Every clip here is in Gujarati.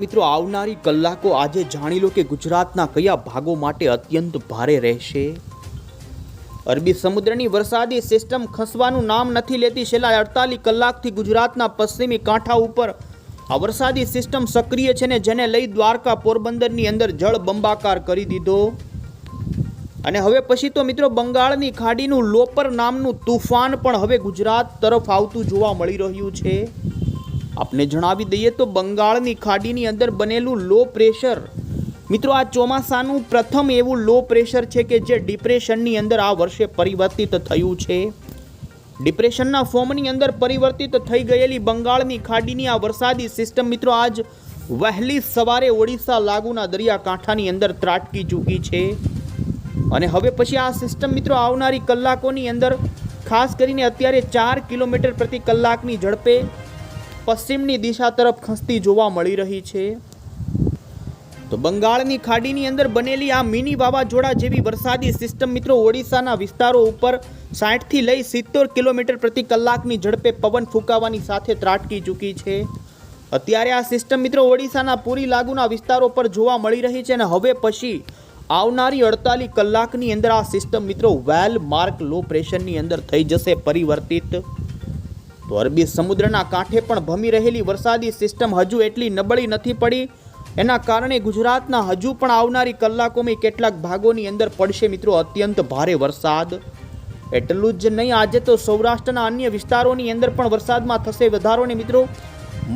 મિત્રો, આવનારી કલાકો આજે જાણી લો કે ગુજરાતના કયા ભાગો માટે અત્યંત ભારે રહેશે. અરબી સમુદ્રની વરસાદી સિસ્ટમ ખસવાનું નામ નથી લેતી. છેલ્લા અડતાલીસ કલાકથી ગુજરાતના પશ્ચિમી કાંઠા ઉપર આ વરસાદી સિસ્ટમ સક્રિય છે ને જેને લઈ દ્વારકા પોરબંદરની અંદર જળ બંબાકાર કરી દીધો. અને હવે પછી તો મિત્રો, બંગાળની ખાડીનું લોપર નામનું તુફાન પણ હવે ગુજરાત તરફ આવતું જોવા મળી રહ્યું છે. આપને જણાવી દઈએ તો બંગાળની ખાડીની અંદર બનેલું લો પ્રેશર મિત્રો, આ ચોમાસાનું પ્રથમ એવું લો પ્રેશર છે કે જે ડિપ્રેશનની અંદર આ વર્ષે પરિવર્તિત થયું છે. ડિપ્રેશનના ફોર્મની અંદર પરિવર્તિત થઈ ગયેલી બંગાળની ખાડીની આ વરસાદી સિસ્ટમ મિત્રો, આજ વહેલી સવારે ઓડિશા લાગુના દરિયાકાંઠાની અંદર ત્રાટકી ચૂકી છે. અને હવે પછી આ સિસ્ટમ મિત્રો, આવનારી કલાકોની અંદર ખાસ કરીને અત્યારે ચાર કિલોમીટર પ્રતિ કલાકની ઝડપે પશ્ચિમની દિશા તરફ ખસતી જોવા મળી રહી છે. તો બંગાળની ખાડીની અંદર બનેલી આ મિની વાવાઝોડા જેવી વરસાદી સિસ્ટમ મિત્રો ઓડિશાના વિસ્તારો ઉપર સાઠથી લઈ સિત્તેર કિલોમીટર પ્રતિ કલાકની ઝડપે પવન ફૂંકાવાની સાથે ત્રાટકી ચૂકી છે. અત્યારે આ સિસ્ટમ મિત્રો ઓડિશાના પૂરી લાગુના વિસ્તારો પર જોવા મળી રહી છે અને હવે પછી આવનારી અડતાલીસ કલાકની અંદર આ સિસ્ટમ મિત્રો વેલ માર્ક લો પ્રેશરની અંદર થઈ જશે પરિવર્તિત. તો અરબી સમુદ્રના કાંઠે પણ ભમી રહેલી વરસાદી સિસ્ટમ હજુ એટલી નબળી નથી પડી. એના કારણે ગુજરાતના હજુ પણ આવનારી કલાકોમાં કેટલાક ભાગોની અંદર પડશે મિત્રો અત્યંત ભારે વરસાદ. એટલું જ નહીં, આજે તો સૌરાષ્ટ્રના અન્ય વિસ્તારોની અંદર પણ વરસાદમાં થશે વધારો ને મિત્રો.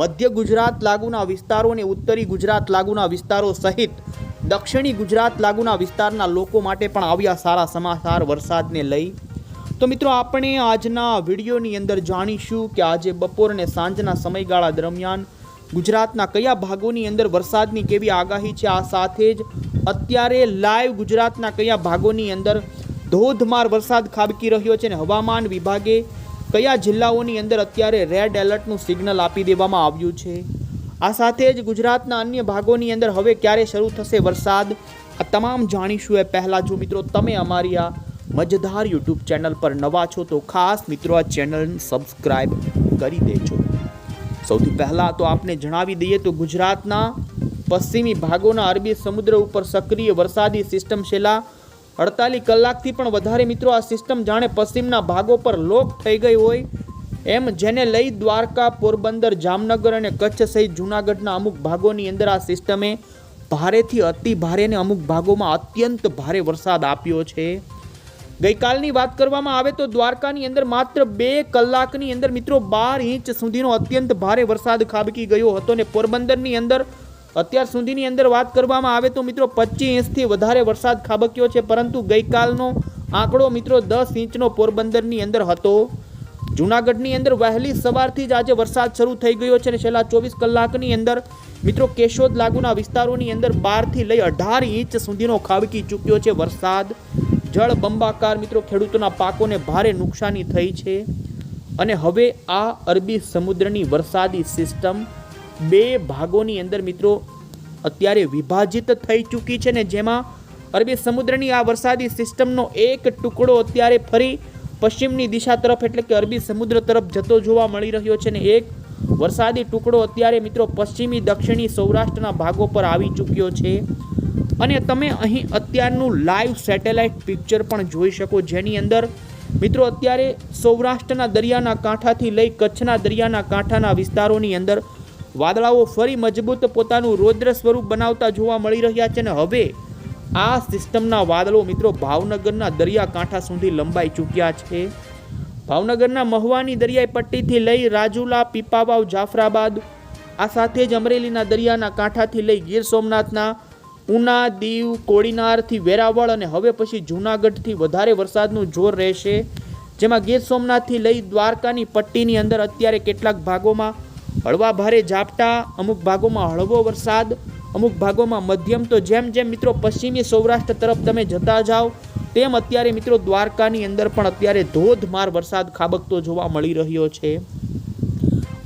મધ્ય ગુજરાત લાગુના વિસ્તારો અને ઉત્તરી ગુજરાત લાગુના વિસ્તારો સહિત દક્ષિણી ગુજરાત લાગુના વિસ્તારના લોકો માટે પણ આવ્યા સારા સમાચાર વરસાદને લઈ. તો મિત્રો આપણે આજના વિડીયોની અંદર જાણીશું કે આજે બપોર અને સાંજના સમયગાળા દરમિયાન ગુજરાતના કયા ભાગોની અંદર વરસાદની કેવી આગાહી છે? આ સાથે જ અત્યારે લાઈવ ગુજરાતના કયા ભાગોની અંદર ધોધમાર વરસાદ ખાબકી રહ્યો છે અને હવામાન વિભાગે કયા જિલ્લાઓની અંદર અત્યારે રેડ એલર્ટનું સિગ્નલ આપી દેવામાં આવ્યું છે? આ સાથે જ ગુજરાતના અન્ય ભાગોની અંદર હવે ક્યારે શરૂ થશે વરસાદ? આ તમામ જાણીશું એ પહેલાં જો મિત્રો તમે અમારી આ મજેદાર યુટ્યુબ ચેનલ પર નવા છો તો ખાસ મિત્રો આ ચેનલ સબસ્ક્રાઈબ કરી દેજો. સૌથી પહેલાં તો આપને જણાવી દઈએ તો ગુજરાતના પશ્ચિમી ભાગોના અરબી સમુદ્ર ઉપર સક્રિય વરસાદી સિસ્ટમ છેલ્લા અડતાલીસ કલાકથી પણ વધારે મિત્રો આ સિસ્ટમ જાણે પશ્ચિમના ભાગો પર લોક થઈ ગઈ હોય એમ જેને લઈ દ્વારકા, પોરબંદર, જામનગર અને કચ્છ સહિત જૂનાગઢના અમુક ભાગોની અંદર આ સિસ્ટમે ભારેથી અતિ ભારે અને અમુક ભાગોમાં અત્યંત ભારે વરસાદ આપ્યો છે. ગઈકાલની વાત કરવામાં આવે તો દ્વારકાની અંદર માત્ર બે કલાકની અંદર મિત્રો બાર ઇંચ સુધીનો અત્યંત ભારે વરસાદ ખાબકી ગયો હતો ને પોરબંદરની અંદર અત્યાર સુધીની અંદર વાત કરવામાં આવે તો મિત્રો પચીસ ઇંચથી વધારે વરસાદ ખાબક્યો છે, પરંતુ ગઈકાલનો આંકડો મિત્રો દસ ઇંચનો પોરબંદરની અંદર હતો. જૂનાગઢની અંદર વહેલી સવારથી જ આજે વરસાદ શરૂ થઈ ગયો છે અને છેલ્લા ચોવીસ કલાકની અંદર મિત્રો કેશોદ લાગુના વિસ્તારોની અંદર બારથી લઈ અઢાર ઇંચ સુધીનો ખાબકી ચૂક્યો છે વરસાદ. જળ બંબાકાર મિત્રો ખેડૂતોના પાકોને ભારે નુકસાની થઈ છે. અને હવે આ અરબી સમુદ્રની વરસાદી સિસ્ટમ બે ભાગોની અંદર મિત્રો અત્યારે વિભાજિત થઈ ચૂકી છે ને જેમાં અરબી સમુદ્રની આ વરસાદી સિસ્ટમનો એક ટુકડો અત્યારે ફરી પશ્ચિમની દિશા તરફ એટલે કે અરબી સમુદ્ર તરફ જતો જોવા મળી રહ્યો છે ને એક વરસાદી ટુકડો અત્યારે મિત્રો પશ્ચિમી દક્ષિણી સૌરાષ્ટ્રના ભાગો પર આવી ચૂક્યો છે. અને તમે અહીં અત્યારનું લાઈવ સેટેલાઇટ પિક્ચર પણ જોઈ શકો. જેની અંદર મિત્રો અત્યારે સૌરાષ્ટ્રના દરિયાના કાંઠાથી લઈ કચ્છના દરિયાના કાંઠાના વિસ્તારોની અંદર વાદળાઓ ફરી મજબૂત પોતાનું રૌદ્ર સ્વરૂપ બનાવતા જોવા મળી રહ્યા છે અને હવે આ સિસ્ટમના વાદળો મિત્રો ભાવનગરના દરિયાકાંઠા સુધી લંબાઈ ચૂક્યા છે. ભાવનગરના મહુવાની દરિયાઈ પટ્ટીથી લઈ રાજુલા, પીપાવાવ, જાફરાબાદ, આ સાથે જ અમરેલીના દરિયાના કાંઠાથી લઈ ગીર સોમનાથના ઉના, દીવ, કોડીનારથી વેરાવળ અને હવે પછી જૂનાગઢથી વધારે વરસાદનું જોર રહેશે. જેમાં ગીર સોમનાથથી લઈ દ્વારકાની પટ્ટીની અંદર અત્યારે કેટલાક ભાગોમાં હળવા ભારે ઝાપટા, અમુક ભાગોમાં હળવો વરસાદ, અમુક ભાગોમાં મધ્યમ. તો જેમ જેમ મિત્રો પશ્ચિમી સૌરાષ્ટ્ર તરફ તમે જતા જાઓ, તેમ અત્યારે મિત્રો દ્વારકાની અંદર પણ અત્યારે ધોધમાર વરસાદ ખાબકતો જોવા મળી રહ્યો છે.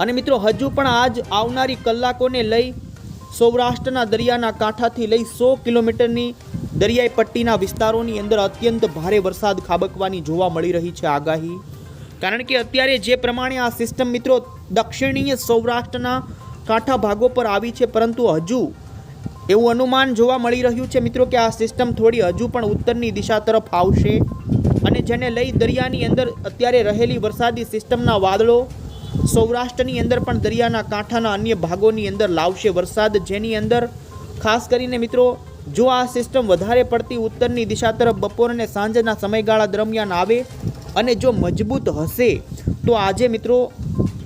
અને મિત્રો હજુ પણ આજ આવનારી કલાકોને લઈ સૌરાષ્ટ્રના દરિયાના કાંઠાથી લઈ સો કિલોમીટરની દરિયાઈ પટ્ટીના વિસ્તારોની અંદર અત્યંત ભારે વરસાદ ખાબકવાની જોવા મળી રહી છે આગાહી. કારણ કે અત્યારે જે પ્રમાણે આ સિસ્ટમ મિત્રો દક્ષિણીય સૌરાષ્ટ્રના કાંઠા ભાગો પર આવી છે, પરંતુ હજુ એવું અનુમાન જોવા મળી રહ્યું છે મિત્રો કે આ સિસ્ટમ થોડી હજુ પણ ઉત્તરની દિશા તરફ આવશે. અને જેને લઈ દરિયાની અંદર અત્યારે રહેલી વરસાદી સિસ્ટમના વાદળો સૌરાષ્ટ્રની અંદર પણ દરિયાના કાંઠાના અન્ય ભાગોની અંદર લાવશે વરસાદ, જેની અંદર ખાસ કરીને મિત્રો જો આ સિસ્ટમ વધારે પડતી ઉત્તરની દિશા તરફ બપોર અને સાંજના સમયગાળા દરમિયાન આવે અને જો મજબૂત હશે, તો આજે મિત્રો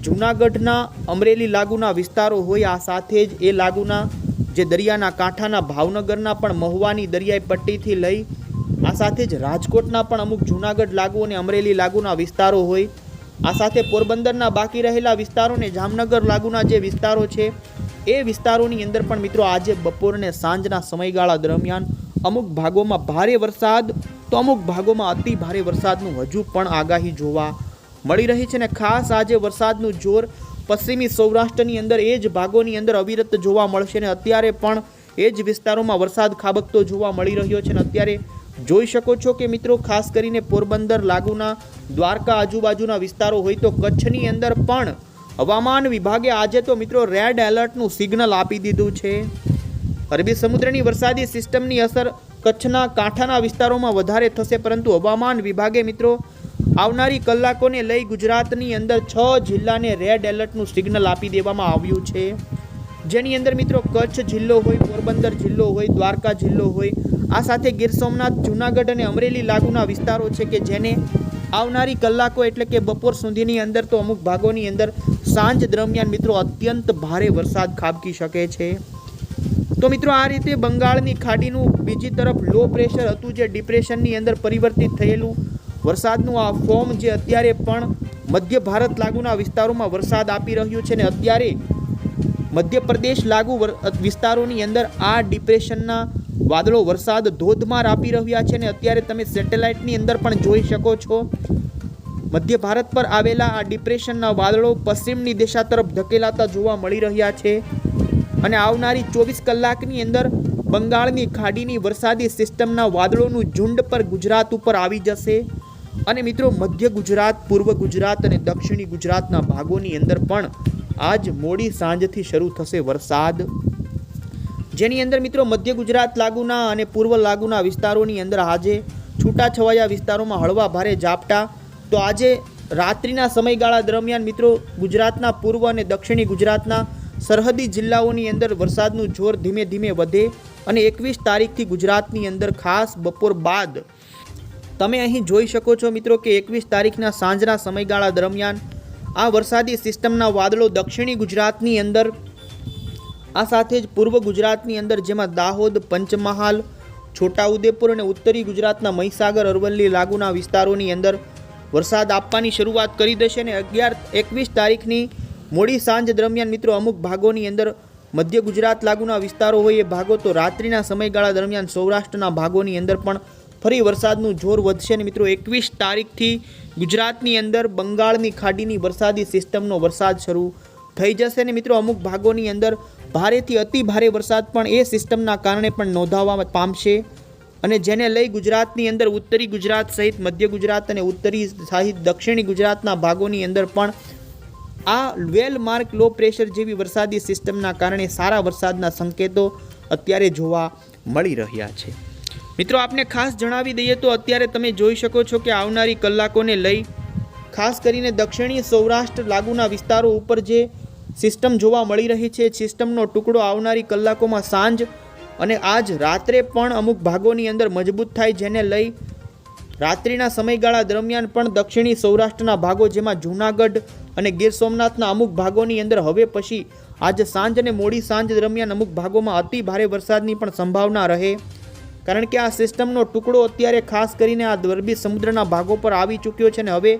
જૂનાગઢના અમરેલી લાગુના વિસ્તારો હોય, આ સાથે જ એ લાગુના જે દરિયાના કાંઠાના ભાવનગરના પણ મહુવાની દરિયાઈ પટ્ટીથી લઈ, આ સાથે જ રાજકોટના પણ અમુક જૂનાગઢ લાગુ અને અમરેલી લાગુના વિસ્તારો હોય આ સાથે પોરબંદરના બાકી રહેલા વિસ્તારોને જામનગર લાગુના જે વિસ્તારો છે, એ વિસ્તારોની અંદર પણ મિત્રો આજે બપોરને સાંજના સમયગાળા દરમિયાન અમુક ભાગોમાં ભારે વરસાદ તો અમુક ભાગોમાં અતિ ભારે વરસાદનું હજુ પણ આગાહી જોવા મળી રહી છે ને ખાસ આજે વરસાદનું જોર પશ્ચિમી સૌરાષ્ટ્રની અંદર એ જ ભાગોની અંદર અવિરત જોવા મળશે ને અત્યારે પણ એ જ વિસ્તારોમાં વરસાદ ખાબકતો જોવા મળી રહ્યો છે ને અત્યારે જોઈ શકો છો કે મિત્રો, ખાસ કરીને પોરબંદર લાગુના દ્વારકા આજુબાજુના વિસ્તારો હોય તો કચ્છની અંદર પણ હવામાન વિભાગે આજે તો મિત્રો રેડ એલર્ટનું સિગ્નલ આપી દીધું છે. અરબી સમુદ્રની વરસાદી સિસ્ટમની અસર કચ્છના કાંઠાના વિસ્તારોમાં વધારે થશે, પરંતુ હવામાન વિભાગે મિત્રો આવનારી કલાકોને લઈ ગુજરાતની અંદર છ જિલ્લાને રેડ એલર્ટનું સિગ્નલ આપી દેવામાં આવ્યું છે. જેની અંદર મિત્રો કચ્છ જિલ્લો હોય, પોરબંદર જિલ્લો હોય, દ્વારકા જિલ્લો હોય, આ સાથે ગીર સોમનાથ, જૂનાગઢ અને અમરેલી લાગુના વિસ્તારો છે કે જેને આવનારી કલાકો એટલે કે બપોર સુધીની અંદર તો અમુક ભાગોની અંદર સાંજ દરમિયાન મિત્રો અત્યંત ભારે વરસાદ ખાબકી શકે છે. તો મિત્રો આ રીતે બંગાળની ખાડીનું બીજી તરફ લો પ્રેશર હતું જે ડિપ્રેશનની અંદર પરિવર્તિત થયેલું. વરસાદનું આ ફોર્મ જે અત્યારે પણ મધ્ય ભારત લાગુના વિસ્તારોમાં વરસાદ આપી રહ્યું છે ને અત્યારે મધ્યપ્રદેશ લાગુ વિસ્તારોની અંદર આ ડિપ્રેશનના વાદળો વરસાદ ધોધમાર આપી રહ્યા છે ને અત્યારે તમે સેટેલાઇટની અંદર પણ જોઈ શકો છો. મધ્ય ભારત પર આવેલા આ ડિપ્રેશનના વાદળો પશ્ચિમની દિશા તરફ ધકેલાતા જોવા મળી રહ્યા છે અને આવનારી ચોવીસ કલાકની અંદર બંગાળની ખાડીની વરસાદી સિસ્ટમના વાદળોનું ઝુંડ પર ગુજરાત ઉપર આવી જશે. અને મિત્રો, મધ્ય ગુજરાત, પૂર્વ ગુજરાત અને દક્ષિણી ગુજરાતના ભાગોની અંદર પણ આજ મોડી સાંજથી શરૂ થશે વરસાદ. જેની અંદર મિત્રો મધ્ય ગુજરાત લાગુના અને પૂર્વ લાગુના વિસ્તારોની અંદર આજે છૂટાછવાયા વિસ્તારોમાં હળવા ભારે ઝાપટા. તો આજે રાત્રિના સમયગાળા દરમિયાન મિત્રો ગુજરાતના પૂર્વ અને દક્ષિણી ગુજરાતના સરહદી જિલ્લાઓની અંદર વરસાદનું જોર ધીમે ધીમે વધે અને એકવીસ તારીખથી ગુજરાતની અંદર ખાસ બપોર બાદ. તમે અહીં જોઈ શકો છો મિત્રો કે એકવીસ તારીખના સાંજના સમયગાળા દરમિયાન આ વરસાદી સિસ્ટમના વાદળો દક્ષિણી ગુજરાતની અંદર, આ સાથે જ પૂર્વ ગુજરાતની અંદર જેમાં દાહોદ, પંચમહાલ, છોટાઉદેપુર અને ઉત્તરી ગુજરાતના મહીસાગર, અરવલ્લી લાગુના વિસ્તારોની અંદર વરસાદ આપવાની શરૂઆત કરી દેશે અને અગિયાર એકવીસ તારીખની મોડી સાંજ દરમિયાન મિત્રો અમુક ભાગોની અંદર મધ્ય ગુજરાત લાગુના વિસ્તારો હોય એ ભાગો, તો રાત્રિના સમયગાળા દરમિયાન સૌરાષ્ટ્રના ભાગોની અંદર પણ ફરી વરસાદનું જોર વધશે અને મિત્રો, એકવીસ તારીખથી ગુજરાતની અંદર બંગાળની ખાડીની વરસાદી સિસ્ટમનો વરસાદ શરૂ થઈ જશે અને મિત્રો, અમુક ભાગોની અંદર ભારેથી અતિ ભારે વરસાદ પણ એ સિસ્ટમના કારણે પણ નોંધાવા પામશે અને જેને લઈ ગુજરાતની અંદર ઉત્તરી ગુજરાત સહિત મધ્ય ગુજરાત અને ઉત્તરી સહિત દક્ષિણી ગુજરાતના ભાગોની અંદર પણ આ વેલ માર્ક લો પ્રેશર જેવી વરસાદી સિસ્ટમના કારણે સારા વરસાદના સંકેતો અત્યારે જોવા મળી રહ્યા છે. મિત્રો, આપને ખાસ જણાવી દઈએ તો અત્યારે તમે જોઈ શકો છો કે આવનારી કલાકોને લઈ, ખાસ કરીને દક્ષિણી સૌરાષ્ટ્ર લાગુના વિસ્તારો ઉપર જે સિસ્ટમ જોવા મળી રહી છે, સિસ્ટમનો ટુકડો આવનારી કલાકોમાં સાંજ અને આજ રાત્રે પણ અમુક ભાગોની અંદર મજબૂત થાય, જેને લઈ રાત્રિના સમયગાળા દરમિયાન પણ દક્ષિણી સૌરાષ્ટ્રના ભાગો જેમાં જૂનાગઢ અને ગીર સોમનાથના અમુક ભાગોની અંદર હવે પછી આજે સાંજ અને મોડી સાંજ દરમિયાન અમુક ભાગોમાં અતિ ભારે વરસાદની પણ સંભાવના રહે. કારણ કે આ સિસ્ટમનો ટુકડો અત્યારે ખાસ કરીને આ અરબી સમુદ્રના ભાગો પર આવી ચૂક્યો છે ને હવે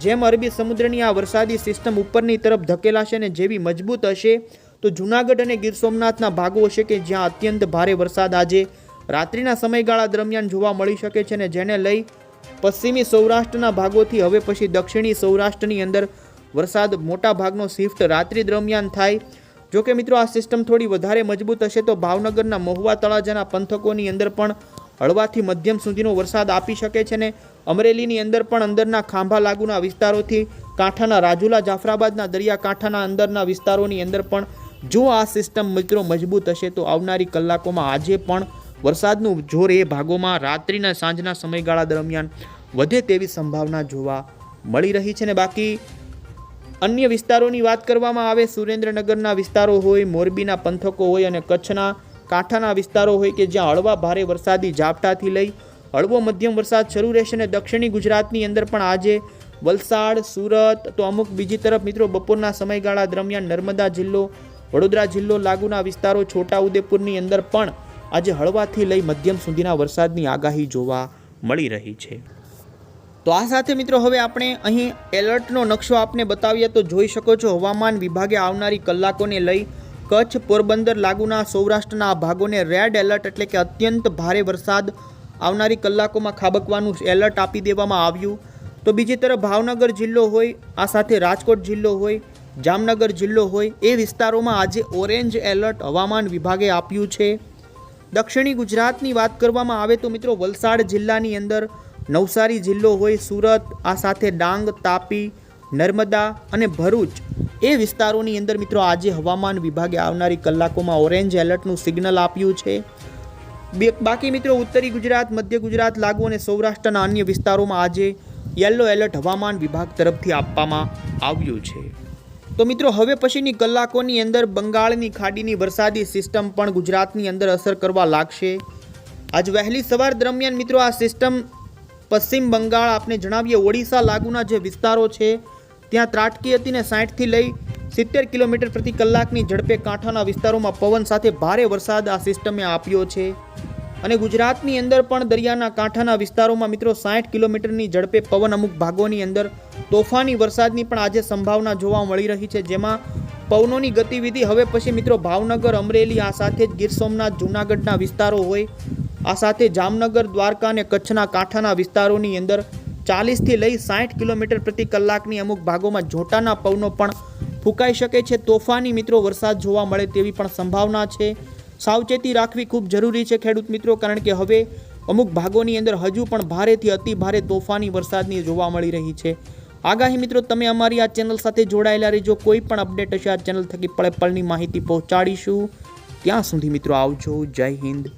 જેમ અરબી સમુદ્રની આ વરસાદી સિસ્ટમ ઉપરની તરફ ધકેલાશે ને જેવી મજબૂત હશે, તો જૂનાગઢ અને ગીર સોમનાથના ભાગો હશે કે જ્યાં અત્યંત ભારે વરસાદ આજે રાત્રિના સમયગાળા દરમિયાન જોવા મળી શકે છે ને જેને લઈ પશ્ચિમી સૌરાષ્ટ્રના ભાગોથી હવે પછી દક્ષિણી સૌરાષ્ટ્રની અંદર વરસાદ મોટા ભાગનો શિફ્ટ રાત્રિ દરમિયાન થાય જો કે મિત્રો, આ સિસ્ટમ થોડી વધારે મજબૂત હશે તો ભાવનગરના મહુવા તળાજાના પંથકોની અંદર પણ હળવાથી મધ્યમ સુધીનો વરસાદ આપી શકે છે ને અમરેલીની અંદર પણ અંદરના ખાંભા લાગુના વિસ્તારોથી કાંઠાના રાજુલા, જાફરાબાદના દરિયાકાંઠાના અંદરના વિસ્તારોની અંદર પણ જો આ સિસ્ટમ મિત્રો મજબૂત હશે તો આવનારી કલાકોમાં આજે પણ વરસાદનું જોર એ ભાગોમાં રાત્રિના સાંજના સમયગાળા દરમિયાન વધે તેવી સંભાવના જોવા મળી રહી છે ને બાકી અન્ય વિસ્તારોની વાત કરવામાં આવે, સુરેન્દ્રનગરના વિસ્તારો હોય, મોરબીના પંથકો હોય અને કચ્છના કાંઠાના વિસ્તારો હોય કે જ્યાં હળવા ભારે વરસાદી ઝાપટાથી લઈ હળવો મધ્યમ વરસાદ શરૂ રહેશે અને દક્ષિણી ગુજરાતની અંદર પણ આજે વલસાડ, સુરત તો અમુક બીજી તરફ મિત્રો બપોરના સમયગાળા દરમિયાન નર્મદા જિલ્લો, વડોદરા જિલ્લો લાગુના વિસ્તારો છોટાઉદેપુરની અંદર પણ આજે હળવાથી લઈ મધ્યમ સુધીના વરસાદની આગાહી જોવા મળી રહી છે. તો આ સાથે મિત્રો હવે આપણે અહીં એલર્ટનો નકશો આપને બતાવીએ તો જોઈ શકો છો હવામાન વિભાગે આવનારી કલાકોને લઈ કચ્છ, પોરબંદર લાગુના સૌરાષ્ટ્રના ભાગોને રેડ એલર્ટ એટલે કે અત્યંત ભારે વરસાદ આવનારી કલાકોમાં ખાબકવાનું એલર્ટ આપી દેવામાં આવ્યું. તો બીજી તરફ ભાવનગર જિલ્લો હોય, આ સાથે રાજકોટ જિલ્લો હોય, જામનગર જિલ્લો હોય, એ વિસ્તારોમાં આજે ઓરેન્જ એલર્ટ હવામાન વિભાગે આપ્યું છે. દક્ષિણી ગુજરાતની વાત કરવામાં આવે તો મિત્રો વલસાડ જિલ્લાની અંદર નવસારી જિલ્લો હોય સુરત, આ સાથે ડાંગ, તાપી, નર્મદા અને ભરૂચ. એ વિસ્તારોની અંદર મિત્રો આજે હવામાન વિભાગે આવનારી કલાકોમાં ઓરેન્જ એલર્ટનું સિગ્નલ આપ્યું છે. બે- બાકી મિત્રો ઉત્તરી ગુજરાત, મધ્ય ગુજરાત, લાગુ અને સૌરાષ્ટ્રના અન્ય વિસ્તારોમાં આજે યલો એલર્ટ હવામાન વિભાગ તરફથી આપવામાં આવ્યું છે. તો મિત્રો હવે પછીની કલાકોની અંદર બંગાળની ખાડીની વરસાદી સિસ્ટમ પણ ગુજરાતની અંદર અસર કરવા લાગશે. આજ વહેલી સવાર દરમિયાન મિત્રો આ સિસ્ટમ પશ્ચિમ બંગાળ આપને જણાવીએ, ઓડિશા લાગુના જે વિસ્તારો છે, ત્યાં ત્રાટકી હતી ને સાઠથી લઈ સિત્તેર કિલોમીટર પ્રતિ કલાકની ઝડપે કાંઠાના વિસ્તારોમાં પવન સાથે ભારે વરસાદ આ સિસ્ટમે આપ્યો છે. અને ગુજરાતની અંદર પણ દરિયાના કાંઠાના વિસ્તારોમાં મિત્રો સાઠ કિલોમીટરની ઝડપે પવન અમુક ભાગોની અંદર તોફાની વરસાદની પણ આજે સંભાવના જોવા મળી રહી છે, જેમાં પવનોની ગતિવિધિ હવે પછી મિત્રો ભાવનગર, અમરેલી, આ સાથે જ ગીર સોમનાથ, જૂનાગઢના વિસ્તારો હોય આ સાથે જામનગર, દ્વારકા અને કચ્છના કાંઠાના વિસ્તારોની અંદર ચાલીસથી લઈ સાઠ કિલોમીટર પ્રતિ કલાકની અમુક ભાગોમાં જોટાના પવનો પણ ફૂંકાઈ શકે છે. તોફાની મિત્રો વરસાદ જોવા મળે તેવી પણ સંભાવના છે. સાવચેતી રાખવી ખૂબ જરૂરી છે ખેડૂત મિત્રો, કારણ કે હવે અમુક ભાગોની અંદર હજુ પણ ભારેથી અતિ ભારે તોફાની વરસાદની જોવા મળી રહી છે. આગાહી મિત્રો, તમે અમારી આ ચેનલ સાથે જોડાયેલા રહેજો. કોઈ પણ અપડેટ હશે, આ ચેનલ થકી પળે પળની માહિતી પહોંચાડીશું. ત્યાં સુધી મિત્રો આવજો. જય હિન્દ.